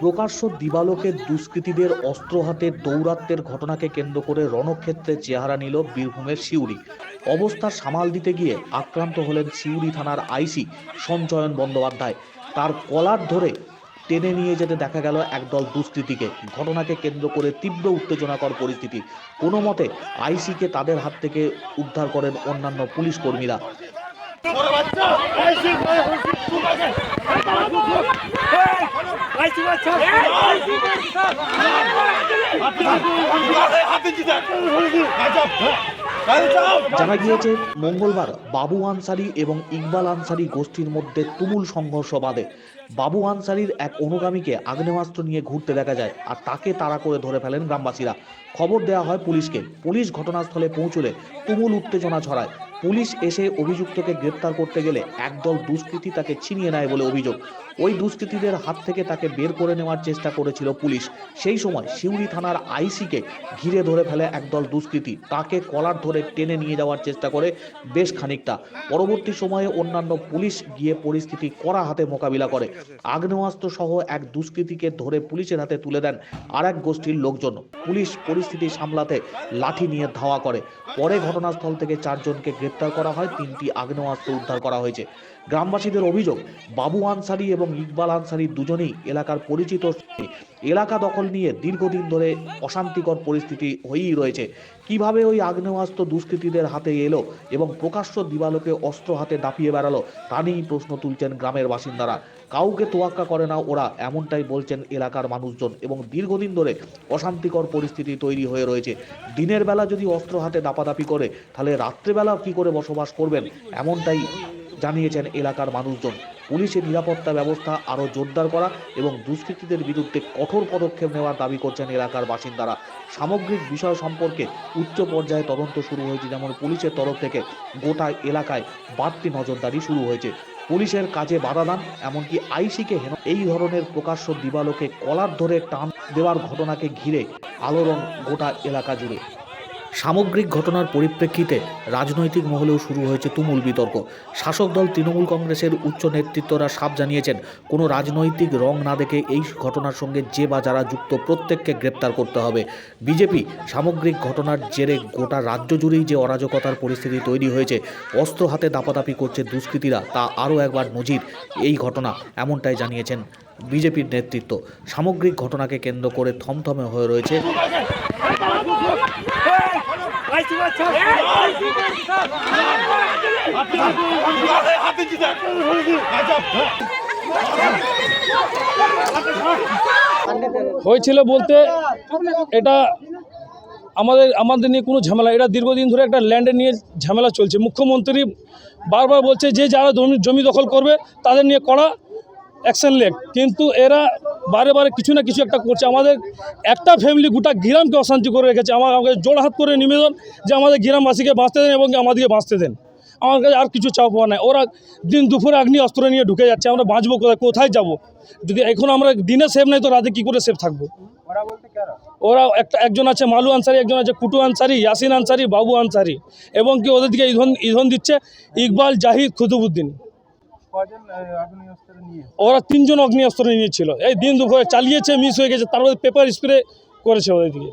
প্রকাশ্য দিবালোকের দুষ্কৃতীদের অস্ত্র হাতে দৌরাত্মের ঘটনাকে কেন্দ্র করে রণক্ষেত্রে চেহারা নিল বীরভূমের সিউড়ি। অবস্থা সামাল দিতে গিয়ে আক্রান্ত হলেন সিউড়ি থানার আইসি সঞ্চয়ন বন্দ্যোপাধ্যায়। তার কলার ধরে টেনে নিয়ে যেতে দেখা গেল একদল দুষ্কৃতীকে। ঘটনাকে কেন্দ্র করে তীব্র উত্তেজনাকর পরিস্থিতি। কোনো মতে আইসিকে তাদের হাত থেকে উদ্ধার করেন অন্যান্য পুলিশ কর্মীরা। জানা গিয়েছে মঙ্গলবার বাবু আনসারি এবং ইকবাল আনসারি গোষ্ঠীর মধ্যে তুমুল সংঘর্ষ বাঁধে। বাবু আনসারির এক অনুগামীকে আগ্নেয়াস্ত্র নিয়ে ঘুরতে দেখা যায় আর তাকে তাড়া করে ধরে ফেলেন গ্রামবাসীরা। খবর দেওয়া হয় পুলিশকে। পুলিশ ঘটনাস্থলে পৌঁছলে তুমুল উত্তেজনা ছড়ায়। পুলিশ এসে অভিযুক্তকে গ্রেপ্তার করতে গেলে একদল দুষ্কৃতী তাকে ছিনিয়ে নেয় বলে অভিযোগ। ওই দুষ্কৃতীদের হাত থেকে তাকে বের করে নেওয়ার চেষ্টা করেছিল পুলিশ। সেই সময় সিউড়ি থানার আইসিকে ঘিরে ধরে ফেলে একদল দুষ্কৃতী। তাকে কলার ধরে টেনে নিয়ে যাওয়ার চেষ্টা করে বেশ খানিকটা। পরবর্তী সময়ে অন্যান্য পুলিশ গিয়ে পরিস্থিতি কড়া হাতে মোকাবিলা করে। আগ্নেয়াস্ত্র সহ এক দুষ্কৃতীকে ধরে পুলিশের হাতে তুলে দেন আর এক গোষ্ঠীর লোকজন। পুলিশ পরিস্থিতি সামলাতে লাঠি নিয়ে ধাওয়া করে। পরে ঘটনাস্থল থেকে চারজনকে গ্রেপ্তার করা হয়, তিনটি আগ্নেয়াস্ত্র উদ্ধার করা হয়েছে। গ্রামবাসীদের অভিযোগ, বাবু আনসারি এবং ইকবাল আনসারি দুজনেই এলাকার পরিচিত এলাকা দখল নিয়ে দীর্ঘদিন ধরে অশান্তিকর পরিস্থিতি হয়েই রয়েছে। কীভাবে ওই আগ্নেয়াস্ত্র দুষ্কৃতীদের হাতে এলো এবং প্রকাশ্য দিবালোকে অস্ত্র হাতে দাপিয়ে বেড়ালো, তা নিয়েই প্রশ্ন তুলছেন গ্রামের বাসিন্দারা। কাউকে তোয়াক্কা করে না, ওরা এমনটাই বলছেন এলাকার মানুষজন এবং দীর্ঘদিন ধরে অশান্তিকর পরিস্থিতি তৈরি হয়ে রয়েছে। দিনের বেলা যদি অস্ত্র হাতে দাপাদাপি করে, তাহলে রাত্রেবেলা কি করে বসবাস করবেন? এমনটাই জানিয়েছেন এলাকার মানুষজন। পুলিশের নিরাপত্তা ব্যবস্থা আরও জোরদার করা এবং দুষ্কৃতীদের বিরুদ্ধে কঠোর পদক্ষেপ নেওয়ার দাবি করছেন এলাকার বাসিন্দারা। সামগ্রিক বিষয় সম্পর্কে উচ্চ পর্যায়ে তদন্ত শুরু হয়েছে, যেমন পুলিশের তরফ থেকে গোটা এলাকায় বাড়তি নজরদারি শুরু হয়েছে। পুলিশের কাজে বাধা দান, এমনকি আইসিকে হেন এই ধরনের প্রকাশ্য দিবালোকে কলার ধরে টান দেওয়ার ঘটনাকে ঘিরে আলোড়ন গোটা এলাকা জুড়ে। সামগ্রিক ঘটনার পরিপ্রেক্ষিতে রাজনৈতিক মহলেও শুরু হয়েছে তুমুল বিতর্ক। শাসক দল তৃণমূল কংগ্রেসের উচ্চ নেতৃত্বরা সাপ জানিয়েছেন, কোনো রাজনৈতিক রং না দেখে এই ঘটনার সঙ্গে যে বা যারা যুক্ত প্রত্যেককে গ্রেপ্তার করতে হবে। বিজেপি সামগ্রিক ঘটনার জেরে গোটা রাজ্য জুড়েই যে অরাজকতার পরিস্থিতি তৈরি হয়েছে, অস্ত্র হাতে দাপাদাপি করছে দুষ্কৃতীরা, তা আরও একবার নজির এই ঘটনা, এমনটাই জানিয়েছেন বিজেপির নেতৃত্ব। সামগ্রিক ঘটনাকে কেন্দ্র করে থমথমে হয়ে রয়েছে হয়েছিল বলতে এটা আমাদের আমাদের নিয়ে কোনো ঝামেলা। এটা দীর্ঘদিন ধরে একটা ল্যান্ডে নিয়ে ঝামেলা চলছে। মুখ্যমন্ত্রী বারবার বলছে যে যারা জমি জমি দখল করবে তাদের নিয়ে কড়া অ্যাকশন লেগ কিন্তু এরা বারে বারে কিছু না কিছু একটা করছে। আমাদের একটা ফ্যামিলি গোটা গ্রামকে অশান্তি করে রেখেছে। আমার আমাকে জোড় হাত করে নিবেদন যে আমাদের গ্রামবাসীকে বাঁচতে দেন এবং আমাদেরকে বাঁচতে দেন। আমার কাছে আর কিছু চাপ পাওয়া নাই। ওরা দিন দুপুরে আগ্নি অস্ত্র নিয়ে ঢুকে যাচ্ছে। আমরা বাঁচবো কোথায়? কোথায় যাব? যদি এখন আমরা দিনে সেফ নাই তো রাতে কী করে সেফ থাকব? ওরা একটা একজন আছে মালু আনসারি একজন আছে কুটু আনসারি ইয়াসিন আনসারি বাবু আনসারি। এবং কি ওদের দিকে ইধন ইধন দিচ্ছে ইকবাল জাহিদ খুতুবুদ্দিন ওরা তিনজন অগ্নি অস্ত্র নিয়েছিল। এই দিন দুপুরে চালিয়েছে মিস হয়ে গেছে তারপরে পেপার স্প্রে করেছে ওদের দিকে।